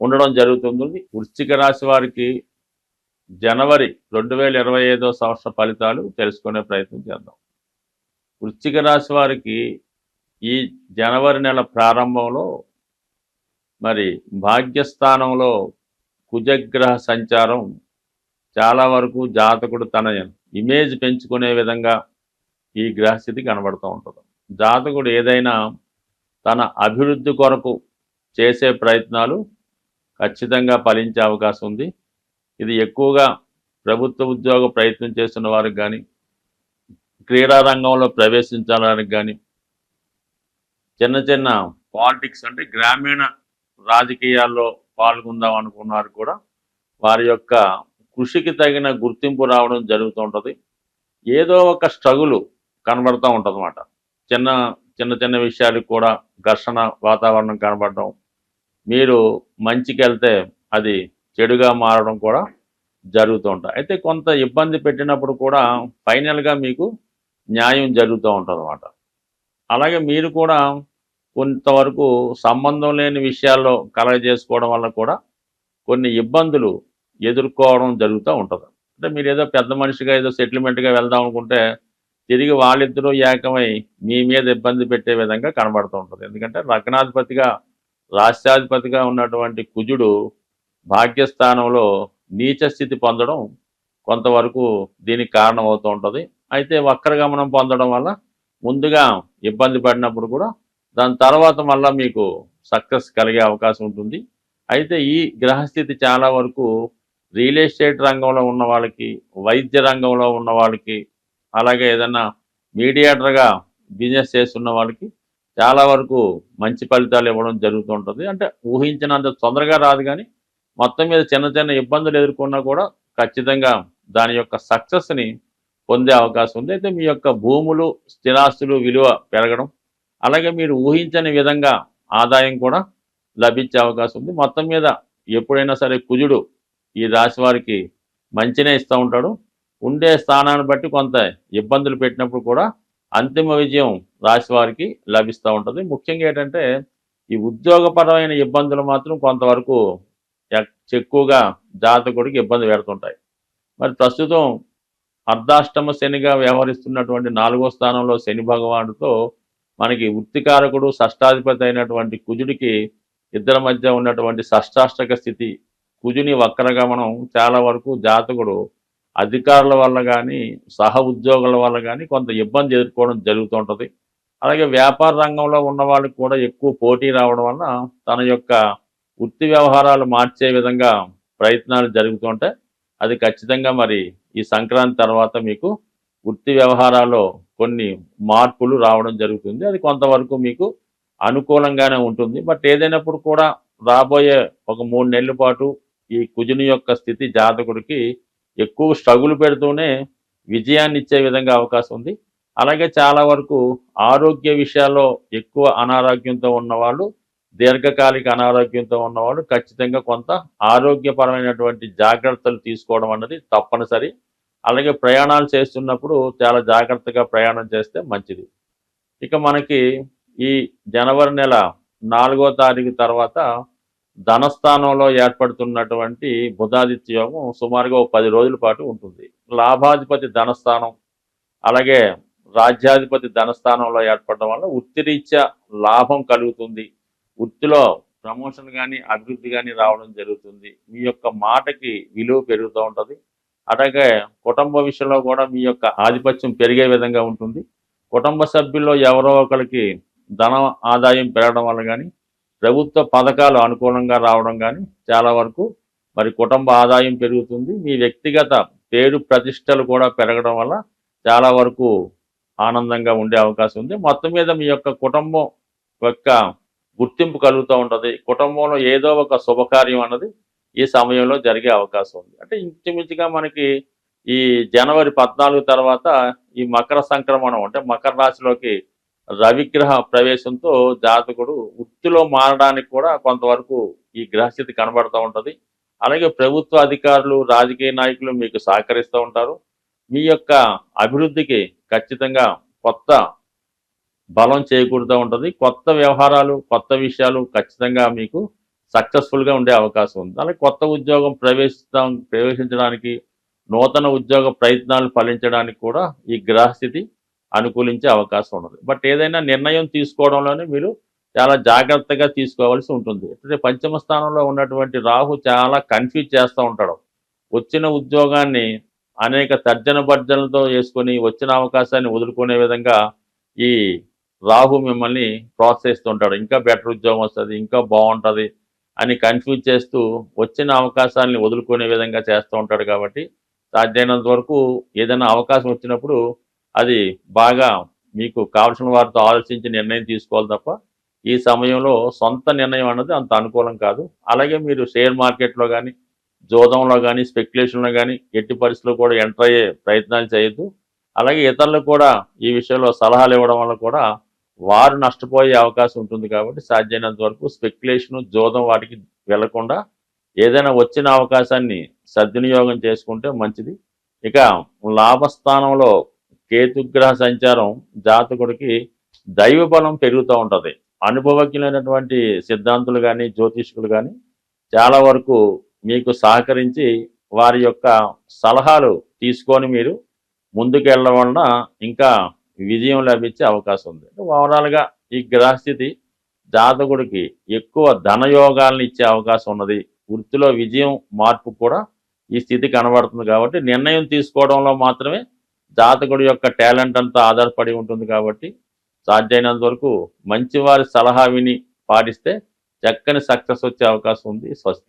ఉండడం జరుగుతుంది. వృశ్చిక రాశి వారికి జనవరి రెండు వేల ఇరవై ఐదో సంవత్సర ఫలితాలు తెలుసుకునే ప్రయత్నం చేద్దాం. వృశ్చిక రాశి వారికి ఈ జనవరి నెల ప్రారంభంలో మరి భాగ్యస్థానంలో కుజగ్రహ సంచారం చాలా వరకు జాతకుడు తన ఇమేజ్ పెంచుకునే విధంగా ఈ గ్రహస్థితి కనబడుతూ ఉంటుంది. జాతకుడు ఏదైనా తన అభివృద్ధి కొరకు చేసే ప్రయత్నాలు ఖచ్చితంగా ఫలించే అవకాశం ఉంది. ఇది ఎక్కువగా ప్రభుత్వ ఉద్యోగ ప్రయత్నం చేస్తున్న వారికి కానీ క్రీడా రంగంలో ప్రవేశించడానికి కానీ చిన్న చిన్న పాలిటిక్స్ అంటే గ్రామీణ రాజకీయాల్లో పాల్గొందాం అనుకున్నారు కూడా వారి యొక్క కృషికి తగిన గుర్తింపు రావడం జరుగుతూ ఉంటుంది. ఏదో ఒక స్ట్రగులు కనబడుతూ ఉంటుంది అన్నమాట చిన్న చిన్న చిన్న విషయాలకు కూడా ఘర్షణ వాతావరణం కనబడడం మీరు మంచికి వెళ్తే అది చెడుగా మారడం కూడా జరుగుతూ ఉంటాయి అయితే కొంత ఇబ్బంది పెట్టినప్పుడు కూడా ఫైనల్గా మీకు న్యాయం జరుగుతూ ఉంటుంది అన్నమాట అలాగే మీరు కూడా కొంతవరకు సంబంధం లేని విషయాల్లో కలగజేసుకోవడం వల్ల కూడా కొన్ని ఇబ్బందులు ఎదుర్కోవడం జరుగుతూ ఉంటుంది. అంటే మీరు ఏదో పెద్ద మనిషిగా ఏదో సెటిల్మెంట్గా వెళ్దాం అనుకుంటే తిరిగి వాళ్ళిద్దరూ ఏకమై మీ మీద ఇబ్బంది పెట్టే విధంగా కనబడుతూ ఉంటుంది. ఎందుకంటే లగ్నాధిపతిగా రాష్ట్రాధిపతిగా ఉన్నటువంటి కుజుడు భాగ్యస్థానంలో నీచ స్థితి పొందడం కొంతవరకు దీనికి కారణమవుతూ ఉంటుంది. అయితే వక్రగమనం పొందడం వల్ల ముందుగా ఇబ్బంది పడినప్పుడు కూడా దాని తర్వాత మళ్ళీ మీకు సక్సెస్ కలిగే అవకాశం ఉంటుంది. అయితే ఈ గ్రహస్థితి చాలా వరకు రియల్ ఎస్టేట్ రంగంలో ఉన్న వాళ్ళకి వైద్య రంగంలో ఉన్న వాళ్ళకి అలాగే ఏదన్నా మీడియేటర్గా బిజినెస్ చేస్తున్న వాళ్ళకి చాలా వరకు మంచి ఫలితాలు ఇవ్వడం జరుగుతూ ఉంటుంది. అంటే ఊహించినంత తొందరగా రాదు కానీ మొత్తం మీద చిన్న చిన్న ఇబ్బందులు ఎదుర్కొన్నా కూడా ఖచ్చితంగా దాని యొక్క సక్సెస్ని పొందే అవకాశం ఉంది. అయితే మీ యొక్క భూములు స్థిరాస్తులు విలువ పెరగడం అలాగే మీరు ఊహించని విధంగా ఆదాయం కూడా లభించే అవకాశం ఉంది. మొత్తం మీద ఎప్పుడైనా సరే కుజుడు ఈ రాశి వారికి మంచినే ఇస్తూ ఉంటాడు. ఉండే స్థానాన్ని బట్టి కొంత ఇబ్బందులు పెట్టినప్పుడు కూడా అంతిమ విజయం రాశి వారికి లభిస్తూ ఉంటుంది. ముఖ్యంగా ఏంటంటే ఈ ఉద్యోగపరమైన ఇబ్బందులు మాత్రం కొంతవరకు ఎక్కువగా జాతకుడికి ఇబ్బంది పెడుతుంటాయి. మరి ప్రస్తుతం అర్ధాష్టమ శనిగా వ్యవహరిస్తున్నటువంటి నాలుగో స్థానంలో శని భగవానుడితో మనకి వృత్తికారకుడు షష్టాధిపతి అయినటువంటి కుజుడికి ఇద్దరి మధ్య ఉన్నటువంటి షష్టాష్టక స్థితి కుజుని వక్రగమనం చాలా వరకు జాతకుడు అధికారుల వల్ల కానీ సహ ఉద్యోగుల వల్ల కానీ కొంత ఇబ్బంది ఎదుర్కోవడం జరుగుతుంటుంది. అలాగే వ్యాపార రంగంలో ఉన్న వాళ్ళకి కూడా ఎక్కువ పోటీ రావడం వల్ల తన యొక్క వృత్తి వ్యవహారాలు మార్చే విధంగా ప్రయత్నాలు జరుగుతుంటాయి. అది ఖచ్చితంగా మరి ఈ సంక్రాంతి తర్వాత మీకు వృత్తి వ్యవహారాల్లో కొన్ని మార్పులు రావడం జరుగుతుంది. అది కొంతవరకు మీకు అనుకూలంగానే ఉంటుంది. బట్ ఏదైనప్పుడు కూడా రాబోయే ఒక మూడు నెలల పాటు ఈ కుజుని యొక్క స్థితి జాతకుడికి ఎక్కువ స్ట్రగుల్ పెడుతూనే విజయాన్ని ఇచ్చే విధంగా అవకాశం ఉంది. అలాగే చాలా వరకు ఆరోగ్య విషయాల్లో ఎక్కువ అనారోగ్యంతో ఉన్నవాళ్ళు దీర్ఘకాలిక అనారోగ్యంతో ఉన్నవాళ్ళు ఖచ్చితంగా కొంత ఆరోగ్యపరమైనటువంటి జాగ్రత్తలు తీసుకోవడం అన్నది తప్పనిసరి. అలాగే ప్రయాణాలు చేస్తున్నప్పుడు చాలా జాగ్రత్తగా ప్రయాణం చేస్తే మంచిది. ఇక మనకి ఈ జనవరి నెల నాలుగో తారీఖు తర్వాత ధనస్థానంలో ఏర్పడుతున్నటువంటి బుధాదిత్య యోగం సుమారుగా ఒక పది రోజుల పాటు ఉంటుంది. లాభాధిపతి ధనస్థానం అలాగే రాజ్యాధిపతి ధనస్థానంలో ఏర్పడడం వల్ల వృత్తిరీత్యా లాభం కలుగుతుంది. వృత్తిలో ప్రమోషన్ కానీ అభివృద్ధి కానీ రావడం జరుగుతుంది. మీ యొక్క మాటకి విలువ పెరుగుతూ ఉంటుంది. అలాగే కుటుంబ విషయంలో కూడా మీ యొక్క ఆధిపత్యం పెరిగే విధంగా ఉంటుంది. కుటుంబ సభ్యుల్లో ఎవరో ఒకరికి ధన ఆదాయం పెరగడం వల్ల కానీ ప్రభుత్వ పథకాలు అనుకూలంగా రావడం కానీ చాలా వరకు మరి కుటుంబ ఆదాయం పెరుగుతుంది. మీ వ్యక్తిగత పేరు ప్రతిష్టలు కూడా పెరగడం వల్ల చాలా వరకు ఆనందంగా ఉండే అవకాశం ఉంది. మొత్తం మీద మీ యొక్క కుటుంబం యొక్క గుర్తింపు కలుగుతూ ఉంటుంది. కుటుంబంలో ఏదో ఒక శుభకార్యం అన్నది ఈ సమయంలో జరిగే అవకాశం ఉంది. అంటే ఇంచుమించుగా మనకి ఈ జనవరి పద్నాలుగు తర్వాత ఈ మకర సంక్రమణం అంటే మకర రాశిలోకి రవిగ్రహ ప్రవేశంతో జాతకుడు వృత్తిలో మారడానికి కూడా కొంతవరకు ఈ గ్రహస్థితి కనబడుతూ ఉంటుంది. అలాగే ప్రభుత్వ అధికారులు రాజకీయ నాయకులు మీకు సహకరిస్తూ ఉంటారు. మీ యొక్క అభివృద్ధికి ఖచ్చితంగా కొత్త బలం చేకూరుతూ ఉంటుంది. కొత్త వ్యవహారాలు కొత్త విషయాలు ఖచ్చితంగా మీకు సక్సెస్ఫుల్గా ఉండే అవకాశం ఉంది. అలాగే కొత్త ఉద్యోగం ప్రవేశిస్తాం ప్రవేశించడానికి నూతన ఉద్యోగ ప్రయత్నాలు ఫలించడానికి కూడా ఈ గ్రహస్థితి అనుకూలించే అవకాశం ఉండదు బట్ ఏదైనా నిర్ణయం తీసుకోవడంలోనే మీరు చాలా జాగ్రత్తగా తీసుకోవాల్సి ఉంటుంది. అంటే పంచమ స్థానంలో ఉన్నటువంటి రాహు చాలా కన్ఫ్యూజ్ చేస్తూ ఉంటాడు. వచ్చిన ఉద్యోగాన్ని అనేక తర్జన భర్జనలతో వేసుకొని వచ్చిన అవకాశాన్ని వదులుకునే విధంగా ఈ రాహు మిమ్మల్ని ప్రోత్సహిస్తుంటాడు. ఇంకా బెటర్ ఉద్యోగం వస్తుంది ఇంకా బాగుంటుంది అని కన్ఫ్యూజ్ చేస్తూ వచ్చిన అవకాశాన్ని వదులుకునే విధంగా చేస్తూ ఉంటాడు కాబట్టి సాధ్యమైనంత వరకు ఏదైనా అవకాశం వచ్చినప్పుడు అది బాగా మీకు కావలసిన వారితో ఆలోచించి నిర్ణయం తీసుకోవాలి తప్ప ఈ సమయంలో సొంత నిర్ణయం అన్నది అంత అనుకూలం కాదు. అలాగే మీరు షేర్ మార్కెట్లో కానీ జోదంలో కానీ స్పెక్యులేషన్లో కానీ ఎట్టి పరిస్థితుల్లో కూడా ఎంటర్ అయ్యే ప్రయత్నాలు చేయొద్దు. అలాగే ఇతరులకు కూడా ఈ విషయంలో సలహాలు ఇవ్వడం వల్ల కూడా వారు నష్టపోయే అవకాశం ఉంటుంది కాబట్టి సాధ్యమైనంత వరకు స్పెక్యులేషన్ జోదం వాటికి వెళ్ళకుండా ఏదైనా వచ్చిన అవకాశాన్ని సద్వినియోగం చేసుకుంటే మంచిది. ఇక లాభస్థానంలో కేతుగ్రహ సంచారం జాతకుడికి దైవ బలం పెరుగుతూ ఉంటుంది. అనుభవజ్ఞులైనటువంటి సిద్ధాంతులు కానీ జ్యోతిష్కులు కానీ చాలా వరకు మీకు సహకరించి వారి యొక్క సలహాలు తీసుకొని మీరు ముందుకెళ్ళడం వలన ఇంకా విజయం లభించే అవకాశం ఉంది. ఓవరాల్గా ఈ గ్రహస్థితి జాతకుడికి ఎక్కువ ధనయోగాలను ఇచ్చే అవకాశం ఉన్నది. వృత్తిలో విజయం మార్పు కూడా ఈ స్థితి కనబడుతుంది కాబట్టి నిర్ణయం తీసుకోవడంలో మాత్రమే జాతకుడి యొక్క టాలెంట్ అంతా ఆధారపడి ఉంటుంది కాబట్టి సాధ్యమైనంత వరకు మంచి వారి సలహా విని పాటిస్తే చక్కని సక్సెస్ వచ్చే అవకాశం ఉంది స్వస్తి.